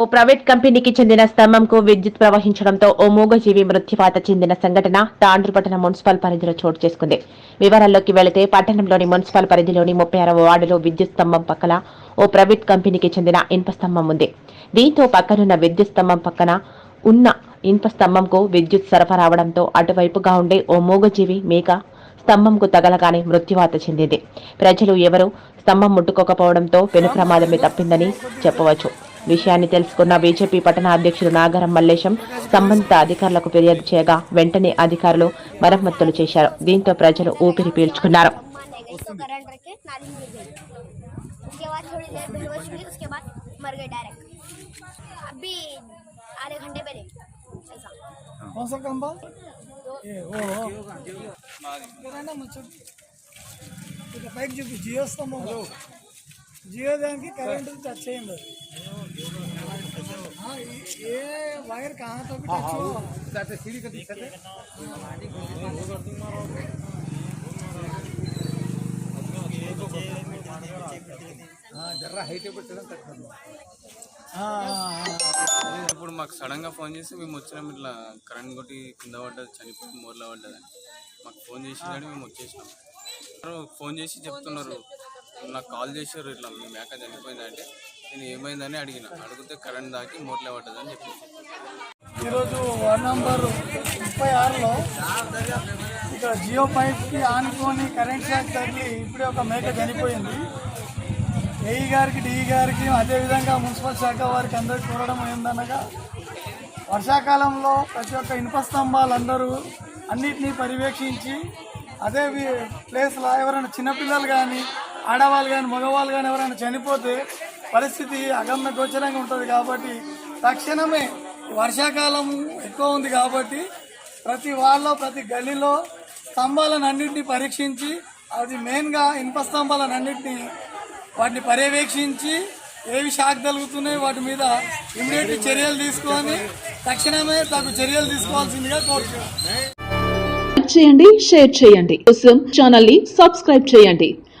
ఓ private కంపెనీకి చెందిన స్తంభంకు విద్యుత్ ప్రవహించడంతో ఓ మూగజీవి మృత్యువాత చెందిన సంఘటన తాండ్రు పట్టణ మున్సిపల్ పరిధిలో చోటు చేసుకుంది. వివరాల్లోకి వెళితే పట్టణంలోని మున్సిపల్ పరిధిలోని ముప్పై ఆరవ వార్డులో విద్యుత్ స్తంభం పక్కన ఓ ప్రైవేట్ కంపెనీకి చెందిన ఇనుప స్తంభం ఉంది. దీంతో పక్కనున్న విద్యుత్ స్తంభం పక్కన ఉన్న ఇనుప స్తంభంకు విద్యుత్ సరఫరా అవడంతో అటువైపుగా ఉండే ఓ మూగజీవి మేక స్తంభంకు తగలగానే మృత్యువాత చెందింది. ప్రజలు ఎవరు స్తంభం ముట్టుకోకపోవడంతో పెను ప్రమాదమే తప్పిందని చెప్పవచ్చు. విషయాన్ని తెలుసుకున్న బీజేపీ పట్టణ అధ్యక్షుడు నాగరం మల్లేశం సంబంధిత అధికారులకు ఫిర్యాదు చేయగా వెంటనే అధికారులు మరమ్మతులు చేశారు. దీంతో ప్రజలు ఊపిరి పీల్చుకున్నారు. చూపి జియో స్తంభం. జియో దానికి కరెంట్ టచ్ అయింది అది हाँ, ये- ये वायर कहाँ तो भी टच हुआ हाँ, हाँ, हाँ। ఇప్పుడు మాకు సడన్ గా ఫోన్ చేసి మేము వచ్చినాం ఇట్లా కరెంట్ కొట్టి కింద పడ్డది చనిపోయి మూరలో పడ్డదని మాకు ఫోన్ చేసినాడు మేము వచ్చేసినాం ఎవరో ఫోన్ చేసి చెప్తున్నారు నాకు కాల్ చేశారు ఇట్లా మీ మేక చనిపోయిందంటే నేను ఏమైందని అడిగిన. అడిగితే కరెంట్ దాకి మూరలో పడ్డదని చెప్పి ఈరోజు వార్డ్ నంబర్ ముప్పై ఆరులో ఇక్కడ జియో పైప్కి ఆనుకొని కరెంట్ షాక్ తగిలి ఇప్పుడే ఒక మేక చనిపోయింది. ఏఈ గారికి డిఈ గారికి అదేవిధంగా మున్సిపల్ శాఖ వారికి అందరికీ చూడడం ఏందనగా వర్షాకాలంలో ప్రతి ఒక్క ఇనుప స్తంభాలందరూ అన్నిటినీ పర్యవేక్షించి అదే ప్లేస్లో ఎవరైనా చిన్నపిల్లలు కానీ ఆడవాళ్ళు కానీ మగవాళ్ళు కానీ ఎవరైనా చనిపోతే పరిస్థితి అగమ్య గోచరంగా ఉంటుంది కాబట్టి తక్షణమే వర్షాకాలం ఎక్కువ ఉంది కాబట్టి ప్రతి వాళ్ళలో ప్రతి గల్లీలో స్తంభాలను అన్నింటినీ పరీక్షించి అది మెయిన్గా ఇనుప స్తంభాలను అన్నింటినీ వాటిని పర్యవేక్షించి ఏవి షాక్ తగులుతున్నాయి వాటి మీద ఇమీడియట్ చర్యలు తీసుకొని తక్షణమే తగు చర్యలు తీసుకోవాల్సిందిగా కోరుతున్నాను చేయండి షేర్ చేయండి. కోసం ఛానల్ని సబ్స్క్రైబ్ చేయండి.